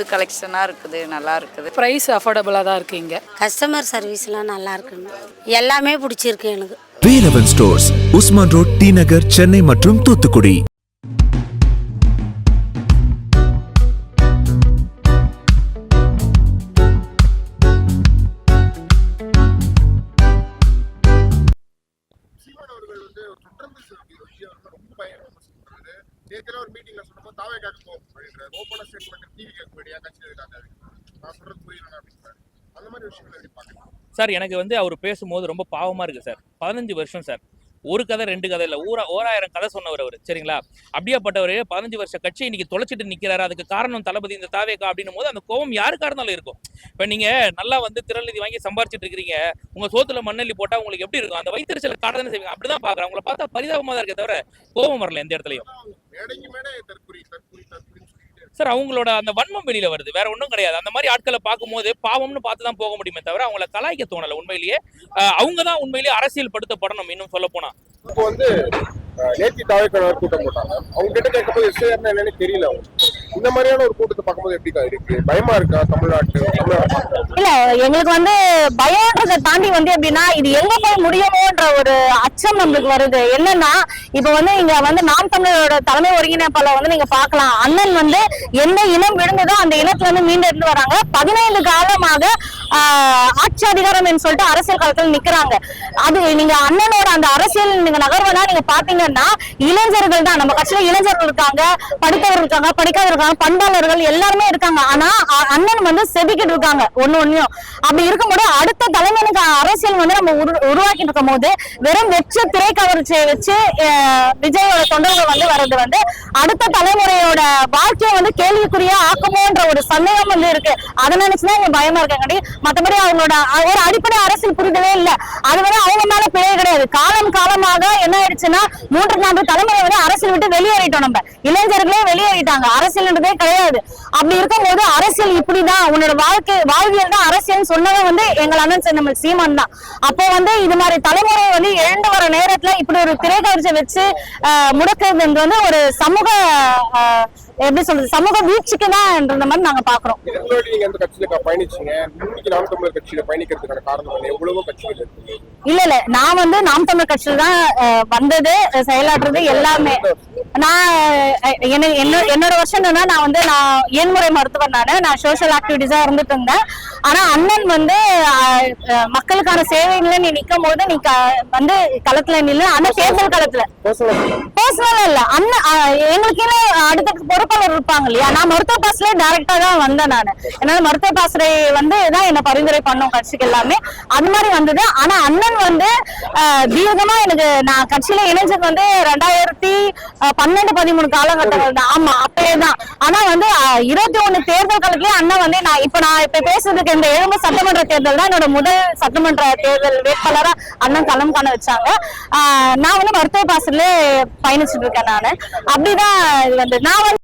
புது கலெக்ஷனாக இருக்குது நல்லா இருக்குது. ப்ரைஸ் அஃபோர்டபுளாக தான் இருக்குது இங்கே. கஸ்டமர் சர்வீஸ்லாம் நல்லா இருக்குங்க. எல்லாமே பிடிச்சிருக்கு எனக்கு. Velavan stores Usman road T Nagar Chennai மற்றும் தூத்துக்குடி. நேற்று ஒரு மீட்டிங்ல சொன்னப்போ தாவே கேட்க போகும் அப்படின்றாரு ஓப்பனா ஸ்டேட்மெண்ட் டிவி கேட்க வேண்டியா கட்சி இருக்காங்க நான் சொல்றது புரியல அப்படின்றாரு. அந்த மாதிரி விஷயங்களை எப்படி பாக்கலாம் சார் எனக்கு வந்து அவர் பேசும்போது ரொம்ப பாவமா இருக்கு சார். பதினஞ்சு வருஷம் சார். ஒரு கதை ரெண்டு கதை இல்லை. ஊரா ஓராயிரம் கதை சொன்னவர் அவர். சரிங்களா? அப்படியாப்பட்டவர் பதினஞ்சு வருஷ கட்சி இன்னைக்கு தொலைச்சிட்டு நிக்கிறாரு. அதுக்கு காரணம் தளபதி இந்த தாவேக்கா அப்படின்னும் போது அந்த கோவம் யாருக்கா இருந்தாலும் இருக்கும். இப்போ நீங்க நல்லா வந்து திரநிதி வாங்கி சம்பாரிச்சிட்டு இருக்கிறீங்க. உங்க சோத்துல மண்ணள்ளி போட்டா உங்களுக்கு எப்படி இருக்கும்? அந்த வயிற்றுச்சல காட்டதானே செய்வீங்க? அப்படிதான் பாக்குறேன் உங்களை பார்த்தா பரிதாபமா தான் இருக்கே தவிர கோவம் வரல எந்த இடத்துலயும். சார் அவங்களோட அந்த வன்மம் வெளியில வருது. வேற ஒன்றும் கிடையாது. அந்த மாதிரி ஆட்களை பார்க்கும்போது பாவம்னு பார்த்து தான் போக முடியுமே தவிர அவங்கள கலாய்க்க தோணல உண்மையிலேயே. அவங்க தான் உண்மையிலேயே அரசியல் படுத்தப்படணும் இன்னும் சொல்ல போனா. இப்போ வந்து நேத்தி தாவேக்காரர் கூட்டம் போட்டாங்க. அவங்க கிட்ட கேட்கும்போது என்னன்னு தெரியல அவங்க. இந்த மாதிரியான ஒரு கூட்டத்தை பார்க்கும்போது எப்படிக்கா இருக்கு? பயமா இருக்கா தமிழ்நாட்டு இல்ல எங்களுக்கு வந்து பயம்ன்றத தாண்டி வந்து எப்படின்னா இது எங்க போய் முடியுமோன்ற ஒரு அச்சம் நம்மளுக்கு வருது. என்னன்னா இப்ப வந்து இங்க வந்து நாம் தமிழரோட தலைமை ஒருங்கிணைப்பாளர் வந்து நீங்க பாக்கலாம் அண்ணன் வந்து எந்த இனம் விழுந்ததோ அந்த இனத்துல இருந்து மீண்டெடுத்து வராங்க. பதினைந்து காலமாக ஆட்சி அதிகாரம் என்று சொல்லிட்டு அரசியல் களத்தில் நிக்கிறாங்க. அது நீங்க அண்ணனோட அந்த அரசியல் நீங்க நகர்வனா நீங்க பாத்தீங்கன்னா இளைஞர்கள் தான். நம்ம கட்சியில இளைஞர்கள் இருக்காங்க படித்தவர்கள் இருக்காங்க படிக்காதவர்கள் இருக்காங்க பண்பாளர்கள் எல்லாருமே இருக்காங்க. ஆனா அண்ணன் வந்து செதுக்கிட்டு இருக்காங்க ஒன்னு ஒன்னையும் அப்படி இருக்கும்போது அடுத்த தலைமையினுக்கு அரசியல் வந்து நம்ம உரு- உருவாக்கிட்டு இருக்கும் போது வெறும் வெச்ச திரை கவர்ச்சியை வச்சு விஜயோட தொண்டர்கள் வந்து வர்றது வந்து அடுத்த தலைமுறையோட வாழ்க்கையை வந்து கேள்விக்குறியா ஆக்குமோன்ற ஒரு சந்தேகம் வந்து இருக்கு. அதை நினைச்சுதான் இங்க பயமா இருக்காங்க மற்றபடி அவங்களோட ஒரு அடிப்படை அரசியல் புரிதலே இல்ல. அது வந்து அவங்க மேல பிழை கிடையாது. காலம் காலமாக என்ன ஆயிடுச்சுன்னா மூன்று நான்கு தலைமுறை வந்து அரசியல் விட்டு வெளியேறிட்டோம் நம்ம. இளைஞர்களே வெளியேறிட்டாங்க. அரசியல்ன்றதே கிடையாது. அப்படி இருக்கும்போது அரசியல் இப்படிதான். உன்னோட வாழ்க்கை வாழ்வியல் தான் அரசியல் சொன்னதும் வந்து எங்கள் அண்ணன் சென்னமல் சீமான் தான். அப்போ வந்து இது மாதிரி தலைமுறை வந்து எழுந்து வர நேரத்துல இப்படி ஒரு திரைக்கவர்ச்சி வச்சு முடக்கிறது முடக்குறது வந்து ஒரு சமூக எப்படி சொல்றது சமூக வீழ்ச்சிக்கு தான் மாதிரி நாங்க பாக்குறோம் முன்னாடி நீங்க எந்த கட்சியில பயணிச்சீங்க? இன்னைக்கு நாம் தமிழர் கட்சியில பயணிக்கிறதுக்கான காரணம் எவ்வளவோ கட்சிகள் இருக்கு. இல்ல இல்ல. நான் வந்து நாம் தமிழ் கட்சியில தான் வந்தது செயலாற்றுறது எல்லாமே. நான் என்ன- என்ன- என்னோட வருஷம் என்னன்னா நான் வந்து நான் இயன்முறை மருத்துவர் நானு. நான் சோஷியல் ஆக்டிவிட்டிஸா இருந்துட்டு இருந்தேன். ஆனா அண்ணன் வந்து மக்களுக்கான சேவைகளை நீ நிக்கும் போது நீ வந்து களத்துல நில்லு. அந்த தேர்தல் களத்துல. பர்சனலா இல்ல. அண்ணன் எங்களுக்கு அடுத்த பொறுப்பாளர் இருப்பாங்க இல்லையா? நான் மருத்துவ பாஸ்ல டைரக்டா தான் வந்தேன் நான். என்னால மருத்துவ பாசறை வந்து தான் என்ன பரிந்துரை பண்ணோம் கட்சிக்கு எல்லாமே. அது மாதிரி வந்தது. ஆனா அண்ணன் வந்து தீர்க்கமா எனக்கு நான் கட்சியில இணைஞ்சது வந்து ரெண்டாயிரத்தி பன்னெண்டு பதிமூணு காலகட்டங்கள் தான். ஆமா அப்பயே தான் ஆனா வந்து இருபத்தி ஒண்ணு தேர்தல் காலத்துலயே அண்ணன் வந்து நான் இப்ப நான் இப்ப பேசுறதுக்கு இந்த எழும்பு சட்டமன்ற தேர்தல் தான் என்னோட முதல் சட்டமன்ற தேர்தல் வேட்பாளரா அண்ணன் களம் காண வச்சாங்க. ஆஹ் நான் வந்து மருத்துவ பாசத்துல பயணிச்சுட்டு இருக்கேன் நானு. அப்படிதான் இது வந்து. நான் வந்து